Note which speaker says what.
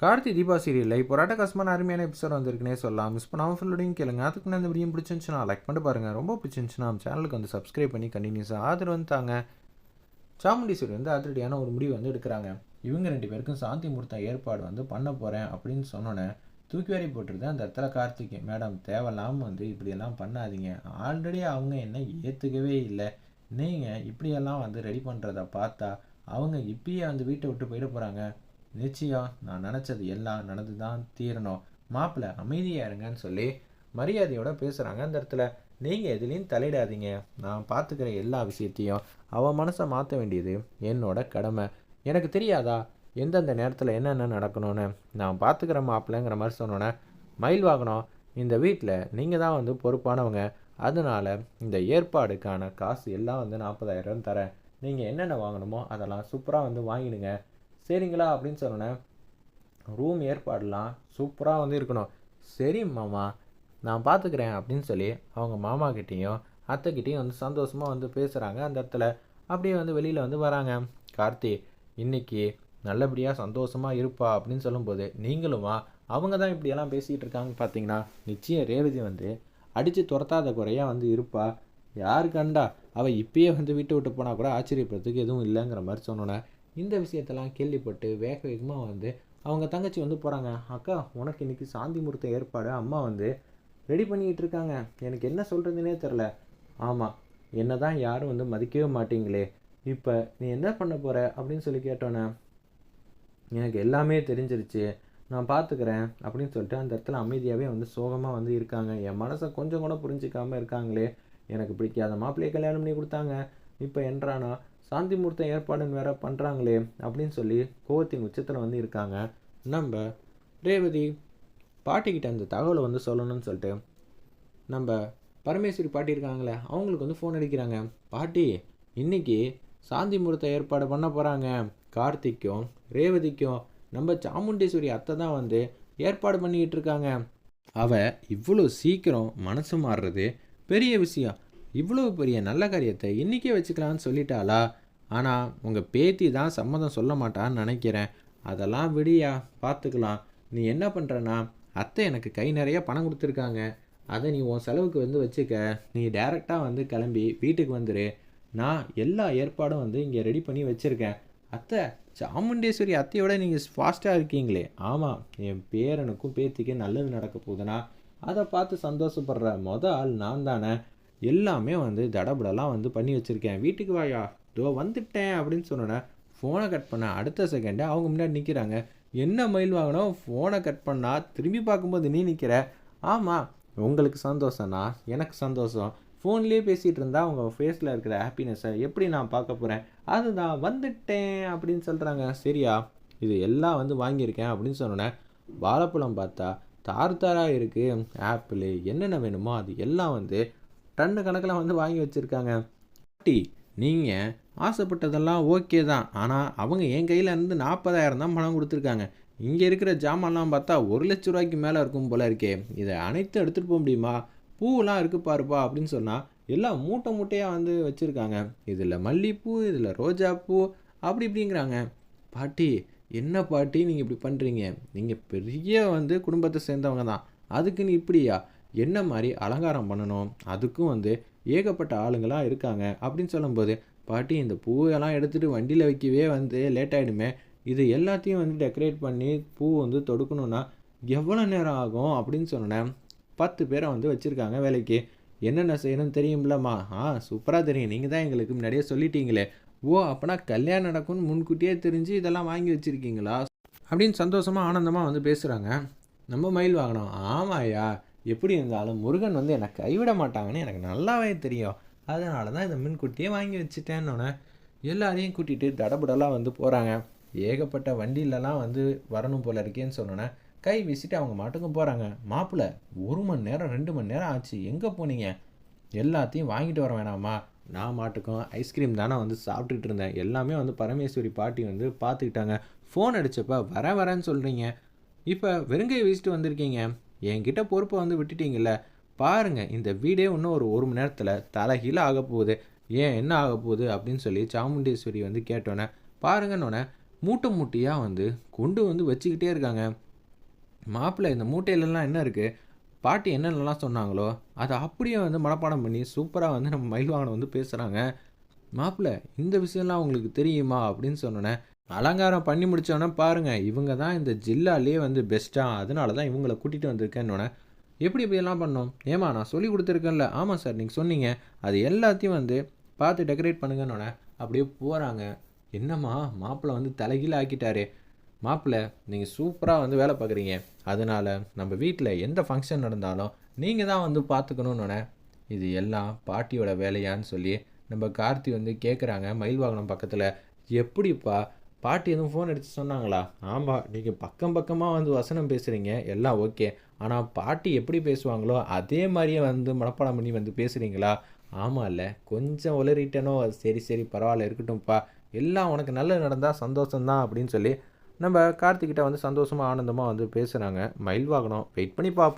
Speaker 1: கார்த்தி தீபா சீரியலில் இப்போ ராட்டகாசமான அருமையான எபிசோட் வந்திருக்குனே சொல்லலாம். மிஸ் பண்ணாமல் ஃபுல்லோடையும் கேளுங்க. அதுக்கு நான் இந்த வீடியோ பிடிச்சிருந்துச்சுன்னா லைக் பண்ணி பாருங்கள் ரொம்ப பிடிச்சிருந்துச்சுன்னா நம்ம சேனலுக்கு வந்து சப்ஸ்கிரைப் பண்ணி கண்டினியூஸாக ஆதரவு வந்து தாங்க. சாமுண்டீஸ்வரி வந்து அதிரடியான ஒரு முடிவு வந்து எடுக்கிறாங்க. இவங்க ரெண்டு பேருக்கும் சாந்தி முகூர்த்த ஏற்பாடு வந்து பண்ண போகிறேன் அப்படின்னு சொன்னோன்னே தூக்கி வாரி போட்டுருது அந்த இடத்துல கார்த்திக் மேடம் தேவையில்லாமல் வந்து இப்படியெல்லாம் பண்ணாதீங்க. ஆல்ரெடி அவங்க என்ன ஏற்றுக்கவே இல்லை. நீங்கள் இப்படியெல்லாம் வந்து ரெடி பண்ணுறத பார்த்தா அவங்க இப்பயே வந்து வீட்டை விட்டு போயிட போகிறாங்க நிச்சயம் நான் நினச்சது எல்லாம் நடந்து தான் தீரணும். மாப்பிள்ளை அமைதியாக இருங்கன்னு சொல்லி மரியாதையோட பேசுகிறாங்க அந்த இடத்துல. நீங்கள் எதுலேயும் தலையிடாதீங்க. நான் பார்த்துக்கிற எல்லா விஷயத்தையும் அவன் மனசை மாற்ற வேண்டியது என்னோட கடமை. எனக்கு தெரியாதா? எந்தெந்த நேரத்தில் என்னென்ன நடக்கணும்னு? நான் பார்த்துக்கிற மாப்பிள்ளைங்கிற மாதிரி சொன்னோன்னே மயில் வாகனம். இந்த வீட்டில் நீங்கள் தான் வந்து பொறுப்பானவங்க. அதனால் இந்த ஏற்பாடுக்கான காசு எல்லாம் வந்து நாற்பதாயிரம் தரேன். நீங்கள் என்னென்ன வாங்கணுமோ அதெல்லாம் சூப்பராக வந்து வாங்கிடுங்க. சரிங்களா அப்படின்னு சொன்னேன் ரூம் ஏற்பாடெலாம் சூப்பராக வந்து இருக்கணும். சரி மாமா நான் பார்த்துக்கிறேன் அப்படின்னு சொல்லி அவங்க மாமா கிட்டேயும் அத்தைக்கிட்டேயும் வந்து சந்தோஷமாக வந்து பேசுகிறாங்க அந்த இடத்துல. அப்படியே வந்து வெளியில் வந்து வராங்க. கார்த்தி இன்னைக்கு நல்லபடியாக சந்தோஷமாக இருப்பா அப்படின்னு சொல்லும்போது நீங்களுமா அவங்க தான் இப்படியெல்லாம் பேசிக்கிட்டு இருக்காங்க பார்த்தீங்கன்னா நிச்சயம் ரேவதி வந்து அடித்து துரத்தாத குறையாக வந்து இருப்பா. யாரு கண்டா? அவள் இப்பயே வந்து விட்டு விட்டு போனால் கூட ஆச்சரியப்படுறதுக்கு எதுவும் இல்லைங்கிற மாதிரி சொன்னோன்னே இந்த விஷயத்தெல்லாம் கேள்விப்பட்டு வேக வேகமாக வந்து அவங்க தங்கச்சி வந்து போகிறாங்க அக்கா உனக்கு இன்றைக்கி சாந்தி முகூர்த்த ஏற்பாடு அம்மா வந்து ரெடி பண்ணிக்கிட்டு இருக்காங்க. எனக்கு என்ன சொல்கிறதுனே தெரில ஆமாம் என்ன தான் யாரும் வந்து மதிக்கவே மாட்டீங்களே. இப்போ நீ என்ன பண்ண போகிற அப்படின்னு சொல்லி கேட்டோன்னே எனக்கு எல்லாமே தெரிஞ்சிருச்சு. நான் பார்த்துக்கிறேன் அப்படின்னு சொல்லிட்டு அந்த இடத்துல அமைதியாகவே வந்து சோகமாக வந்து இருக்காங்க. என் மனசை கொஞ்சம் கூட புரிஞ்சிக்காமல் இருக்காங்களே. எனக்கு பிடிக்காத மாப்பிள்ளையை கல்யாணம் பண்ணி கொடுத்தாங்க. இப்போ என்றானா? சாந்தி முகூர்த்தம் ஏற்பாடுன்னு வேற பண்ணுறாங்களே அப்படின்னு சொல்லி கோவத்தின் உச்சத்தில் வந்து இருக்காங்க. நம்ம ரேவதி பாட்டிக்கிட்ட அந்த தகவலை வந்து சொல்லணும்னு சொல்லிட்டு நம்ம பரமேஸ்வரி பாட்டி இருக்காங்களே அவங்களுக்கு வந்து ஃபோன் அடிக்கிறாங்க. பாட்டி இன்னைக்கு சாந்தி முகூர்த்தம் ஏற்பாடு பண்ண போகிறாங்க கார்த்திக்கும் ரேவதிக்கும் நம்ம சாமுண்டீஸ்வரி அத்தை தான் வந்து ஏற்பாடு பண்ணிக்கிட்டு இருக்காங்க. அவ இவ்வளோ சீக்கிரம் மனசு மாறுறது பெரிய விஷயம். இவ்வளோ பெரிய நல்ல காரியத்தை இன்றைக்கே வச்சுக்கலான்னு சொல்லிட்டாளா? ஆனால் உங்கள் பேத்தி தான் சம்மதம் சொல்ல மாட்டான்னு நினைக்கிறேன். அதெல்லாம் விடியா பார்த்துக்கலாம் நீ என்ன பண்ணுறனா அத்தை எனக்கு கை நிறைய பணம் கொடுத்துருக்காங்க. அதை நீ உன் செலவுக்கு வந்து வச்சுக்க. நீ டேரெக்டாக வந்து கிளம்பி வீட்டுக்கு வந்துடு நான் எல்லா ஏற்பாடும் வந்து இங்கே ரெடி பண்ணி வச்சுருக்கேன். அத்தை சாமுண்டேஸ்வரி அத்தையோட நீங்கள் ஃபாஸ்ட்டாக இருக்கீங்களே. ஆமாம் என் பேரனுக்கும் பேத்திக்கும் நல்லது நடக்க போகுதுன்னா அதை பார்த்து சந்தோஷப்படுற மொதல் ஆள் நான் தானே. எல்லாமே வந்து தடபடலாம் வந்து பண்ணி வச்சுருக்கேன். வீட்டுக்கு வாயா. இதோ வந்துட்டேன் அப்படின்னு சொன்னோன்னே ஃபோனை கட் பண்ண அடுத்த செகண்டு அவங்க முன்னாடி நிற்கிறாங்க என்ன மயில் வாங்கினோம் ஃபோனை கட் பண்ணால் திரும்பி பார்க்கும்போது நீ நிற்கிற ஆமாம் உங்களுக்கு சந்தோஷம்னா எனக்கு சந்தோஷம். ஃபோன்லேயே பேசிகிட்டு இருந்தால் அவங்க ஃபேஸில் இருக்கிற ஹாப்பினஸ்ஸை எப்படி நான் பார்க்க போகிறேன் அதுதான் வந்துட்டேன் அப்படின்னு சொல்கிறாங்க சரியா இது எல்லாம் வந்து வாங்கியிருக்கேன் அப்படின்னு சொன்னோன்னே வாழைப்பழம் பார்த்தா தார் தாராக இருக்குது ஆப்பிள் என்னென்ன வேணுமோ அது எல்லாம் வந்து டன்னு கணக்கில் வந்து வாங்கி வச்சுருக்காங்க. பாட்டி நீங்கள் ஆசைப்பட்டதெல்லாம் ஓகே தான். ஆனால் அவங்க என் கையில் இருந்து நாற்பதாயிரம் தான் பணம் கொடுத்துருக்காங்க. இங்கே இருக்கிற ஜாமான்லாம் பார்த்தா ஒரு லட்ச ரூபாய்க்கு மேலே இருக்கும் போல இருக்கே. இதை அனைத்தும் எடுத்துகிட்டு போக முடியுமா? பூவெலாம் இருக்குது பாருப்பா அப்படின்னு சொன்னால் எல்லாம் மூட்டை மூட்டையாக வந்து வச்சுருக்காங்க. இதில் மல்லிகைப்பூ இதில் ரோஜா பூ அப்படி இப்படிங்கிறாங்க. பாட்டி என்ன பாட்டி நீங்கள் இப்படி பண்ணுறீங்க நீங்கள் பெரிய வந்து குடும்பத்தை சேர்ந்தவங்க தான். அதுக்குன்னு இப்படியா? என்ன மாதிரி அலங்காரம் பண்ணணும்? அதுக்கும் வந்து ஏகப்பட்ட ஆளுங்களாக இருக்காங்க அப்படின்னு சொல்லும்போது பாட்டி இந்த பூவெல்லாம் எடுத்துகிட்டு வண்டியில் வைக்கவே வந்து லேட் ஆகிடுமே இது எல்லாத்தையும் வந்து டெக்கரேட் பண்ணி பூ வந்து தொடுக்கணுன்னா எவ்வளோ நேரம் ஆகும்? அப்படின்னு சொன்னேன் பத்து பேரை வந்து வச்சுருக்காங்க வேலைக்கு. என்னென்ன செய்யணும்னு தெரியும்லம்மா. ஆ சூப்பராக தெரியும். நீங்கள் தான் எங்களுக்கு முன்னாடியே சொல்லிட்டீங்களே. ஓ அப்போனா கல்யாணம் நடக்கும்னு முன்கூட்டியே தெரிஞ்சு இதெல்லாம் வாங்கி வச்சுருக்கீங்களா? அப்படின்னு சந்தோஷமாக ஆனந்தமாக வந்து பேசுகிறாங்க நம்ம மயில் வாங்கினோம். ஐயா எப்படி இருந்தாலும் முருகன் வந்து என்னை கைவிட மாட்டாங்கன்னு எனக்கு நல்லாவே தெரியும். அதனால தான் இந்த முன்கூட்டியே வாங்கி வச்சுட்டேன்னொன்னே எல்லாரையும் கூட்டிகிட்டு தடபுடலாம் வந்து போகிறாங்க ஏகப்பட்ட வண்டியிலலாம் வந்து வரணும் போல இருக்கேன்னு சொன்னோன்னே கை வீசிட்டு அவங்க மாட்டுக்கும் போகிறாங்க மாப்பிள்ளை ஒரு மணி நேரம் ரெண்டு மணி நேரம் ஆச்சு. எங்கே போனீங்க? எல்லாத்தையும் வாங்கிட்டு வர வேணாமா? நான் மாட்டுக்கும் ஐஸ்கிரீம் தானே வந்து சாப்பிட்டுட்டு இருந்தேன். எல்லாமே வந்து பரமேஸ்வரி பாட்டி வந்து பார்த்துக்கிட்டாங்க. ஃபோன் அடித்தப்ப வர வரேன்னு சொல்கிறீங்க இப்போ வெறுங்கை வீசிட்டு வந்திருக்கீங்க. என்கிட்ட பொறுப்பை வந்து விட்டுட்டீங்கல்ல? பாருங்கள் இந்த வீடே இன்னும் ஒரு ஒரு மணி நேரத்தில் தலைகீழ ஆக போகுது. ஏன் என்ன ஆக போகுது அப்படின்னு சொல்லி சாமுண்டீஸ்வரி வந்து கேட்டோன்னே பாருங்கன்னொன்னே மூட்டை மூட்டையாக வந்து கொண்டு வந்து வச்சுக்கிட்டே இருக்காங்க. மாப்பிள்ளை இந்த மூட்டையிலலாம் என்ன இருக்குது பாட்டி என்னென்னலாம் சொன்னாங்களோ அதை அப்படியே வந்து மனப்பாடம் பண்ணி சூப்பராக வந்து நம்ம மயில்வாகனம் வந்து பேசுகிறாங்க மாப்பிள்ளை இந்த விஷயம்லாம் உங்களுக்கு தெரியுமா அப்படின்னு சொன்னோன்னே அலங்காரம் பண்ணி முடித்தோன்னே பாருங்கள் இவங்க தான் இந்த ஜில்லாலேயே வந்து பெஸ்ட்டாக அதனால தான் இவங்கள கூட்டிகிட்டு வந்திருக்கேன்னொன்னே எப்படி இப்படியெல்லாம் பண்ணோம்? ஏமா நான் சொல்லி கொடுத்துருக்கேன்ல. ஆமாம் சார் நீங்கள் சொன்னீங்க. அது எல்லாத்தையும் வந்து பார்த்து டெக்கரேட் பண்ணுங்கன்னொன்னே அப்படியே போகிறாங்க என்னம்மா மாப்பிள்ளை வந்து தலைகீழ ஆக்கிட்டாரே. மாப்பிள்ளை நீங்கள் சூப்பராக வந்து வேலை பார்க்குறீங்க. அதனால் நம்ம வீட்டில் எந்த ஃபங்க்ஷன் நடந்தாலும் நீங்கள் தான் வந்து பார்த்துக்கணுன்னொன்னே இது எல்லாம் பாட்டியோட வேலையான்னு சொல்லி நம்ம கார்த்தி வந்து கேட்குறாங்க மயில் வாகனம் பக்கத்தில். எப்படிப்பா பாட்டி எதுவும் ஃபோன் எடுத்து சொன்னாங்களா? ஆமாம் நீங்கள் பக்கம் பக்கமாக வந்து வசனம் பேசுகிறீங்க எல்லாம் ஓகே ஆனால் பாட்டி எப்படி பேசுவாங்களோ அதே மாதிரியே வந்து மனப்பாடம் பண்ணி வந்து பேசுகிறீங்களா ஆமாம் இல்லை கொஞ்சம் உளறிட்டனோ சரி சரி பரவாயில்ல இருக்கட்டும்ப்பா. எல்லாம் உனக்கு நல்லது நடந்தால் சந்தோஷம்தான் அப்படின்னு சொல்லி நம்ம கார்த்திகிட்ட வந்து சந்தோஷமாக ஆனந்தமாக வந்து பேசுகிறாங்க மயில் வாகனம் வெயிட் பண்ணி பார்ப்போம்